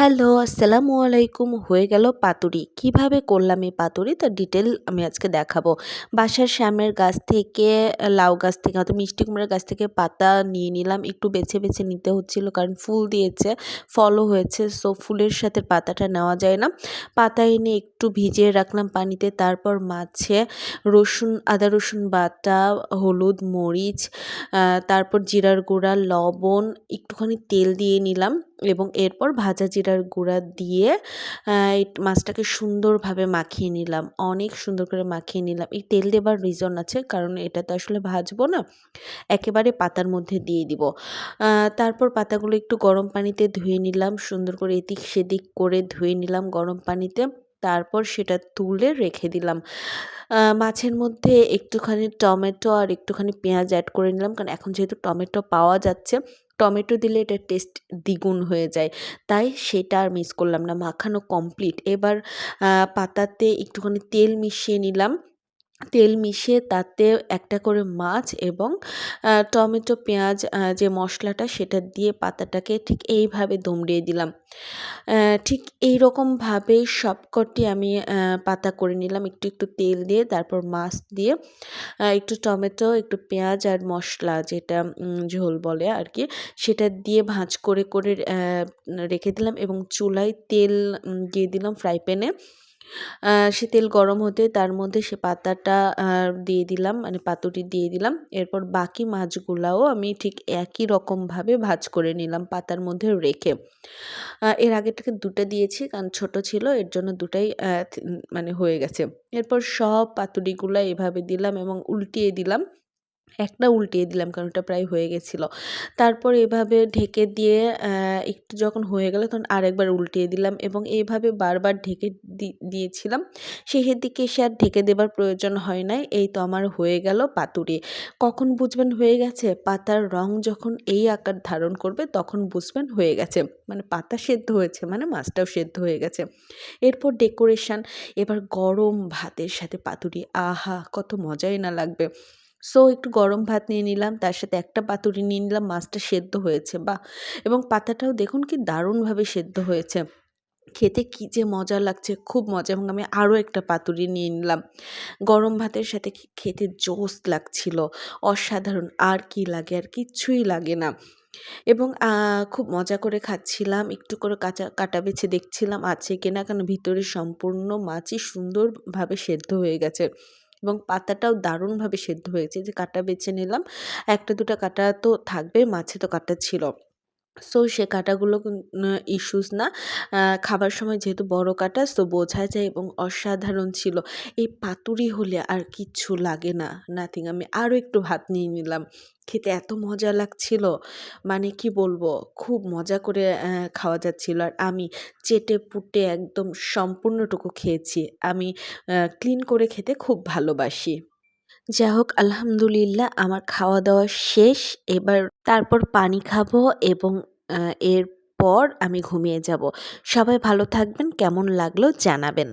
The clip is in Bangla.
হ্যালো, আসসালামু আলাইকুম। হয়ে গেল পাতুরি। কীভাবে করলাম এই পাতুরি? তার ডিটেল আমি আজকে দেখাবো। বাসার শ্যামের গাছ থেকে, লাউ গাছ থেকে হয়তো মিষ্টি কুমড়ার গাছ থেকে পাতা নিয়ে নিলাম। একটু বেছে বেছে নিতে হচ্ছিল, কারণ ফুল দিয়েছে, ফলও হয়েছে সো ফুলের সাথে পাতাটা নেওয়া যায় না। পাতা এনে একটু ভিজিয়ে রাখলাম পানিতে, তারপর মাছে রসুন, আদা রসুন বাটা, হলুদ, মরিচ তারপর জিরার গুঁড়া, লবণ, একটুখানি তেল দিয়ে নিলাম। এবং এরপর ভাজা জিরার গুঁড়া দিয়ে এই মাছটাকে সুন্দরভাবে মাখিয়ে নিলাম। অনেক সুন্দর করে মাখিয়ে নিলাম। এই তেল দেবার রিজন আছে, কারণ এটা তো আসলে ভাজবো না। একেবারে পাতার মধ্যে দিয়ে দিব। তারপর পাতাগুলো একটু গরম পানিতে ধুয়ে নিলাম। সুন্দর করে এদিক সেদিক করে ধুয়ে নিলাম গরম পানিতে। তারপর সেটা তুলে রেখে দিলাম। মাছের মধ্যে একটুখানি টমেটো আর একটুখানি পেঁয়াজ অ্যাড করে নিলাম। কারণ এখন যেহেতু টমেটো পাওয়া যাচ্ছে টমেটো দিলে এটা টেস্ট দ্বিগুণ হয়ে যায়। তাই সেটা আর মিস করলাম না, মাখানো কমপ্লিট এবার পাতাতে একটুখানি তেল মিশিয়ে নিলাম। তেল মিশিয়ে তাতে একটা করে মাছ এবং টমেটো, পেঁয়াজ যে মশলাটা সেটা দিয়ে পাতাটাকে ঠিক এইভাবে দুমড়িয়ে দিলাম। ঠিক এই রকমভাবে সবকটি আমি পাতা করে নিলাম। একটু একটু তেল দিয়ে, তারপর মাছ দিয়ে একটু টমেটো, একটু পেঁয়াজ আর মশলা যেটা ঝোল বলে আর কি সেটা দিয়ে ভাঁজ করে করে রেখে দিলাম এবং চুলায় তেল দিয়ে দিলাম ফ্রাই প্যানে। সে তেল গরম হতে তার মধ্যে সে পাতাটা দিয়ে দিলাম মানে পাতুরি দিয়ে দিলাম। এরপর বাকি মাছগুলাও আমি ঠিক একই রকমভাবে ভাজ করে নিলাম পাতার মধ্যে রেখে। এর আগেটাকে দুটো দিয়েছি কারণ ছোট ছিল, এর জন্য দুটাই মানে হয়ে গেছে। এরপর সব পাতুরিগুলো এভাবে দিলাম এবং উল্টিয়ে দিলাম। একটা উল্টিয়ে দিলাম কারণ ওটা প্রায় হয়ে গেছিল। তারপর এভাবে ঢেকে দিয়ে একটু যখন হয়ে গেল তখন আরেকবার উল্টিয়ে দিলাম এবং এইভাবে বারবার ঢেকে দিয়েছিলাম। শেষের দিকে এসে আর ঢেকে দেবার প্রয়োজন হয় নাই। এই তো আমার হয়ে গেল পাতুরি। কখন বুঝবেন হয়ে গেছে? পাতার রং যখন এই আকার ধারণ করবে তখন বুঝবেন হয়ে গেছে। মানে পাতা সেদ্ধ হয়েছে মানে মাছটাও সেদ্ধ হয়ে গেছে। এরপর ডেকোরেশান। এবার গরম ভাতের সাথে পাতুরি। আহা, কত মজাই না লাগবে। সো একটু গরম ভাত নিয়ে নিলাম, তার সাথে একটা পাতুরি নিয়ে নিলাম, মাছটা সেদ্ধ হয়েছে বা এবং পাতাটাও দেখুন কি দারুণভাবে সেদ্ধ হয়েছে। খেতে কী যে মজা লাগছে, খুব মজা এবং আমি আরও একটা পাতুরি নিয়ে নিলাম। গরম ভাতের সাথে খেতে জোস লাগছিল, অসাধারণ, আর কি লাগে, আর কিচ্ছুই লাগে না। এবং খুব মজা করে খাচ্ছিলাম, একটু করে কাঁচা, কাটা বেছে দেখছিলাম, আছে কিনা কারণ ভিতরে সম্পূর্ণ মাছই সুন্দরভাবে সেদ্ধ হয়ে গেছে। এবং পাতাটাও দারুণভাবে সেদ্ধ হয়েছে। যে কাটা বেছে নিলাম, একটা দুটা কাটা তো থাকবে মাছে তো কাটা ছিল। সো সে কাঁটাগুলো ইস্যুস না খাবার সময় যেহেতু বড় কাঁটা, সো বোঝা যায় এবং অসাধারণ ছিল। এই পাতুরি হলে আর কিচ্ছু লাগে না নাথিং আমি আরও একটু ভাত নিয়ে নিলাম। খেতে এত মজা লাগছিল। মানে কি বলব, খুব মজা করে খাওয়া যাচ্ছিল। আর আমি চেটে পুটে একদম সম্পূর্ণটুকু খেয়েছি। আমি ক্লিন করে খেতে খুব ভালোবাসি। যাই হোক আলহামদুলিল্লাহ আমার খাওয়া দাওয়া শেষ। এবার তারপর পানি খাব এবং এরপর আমি ঘুমিয়ে যাব। সবাই ভালো থাকবেন, কেমন লাগল জানাবেন।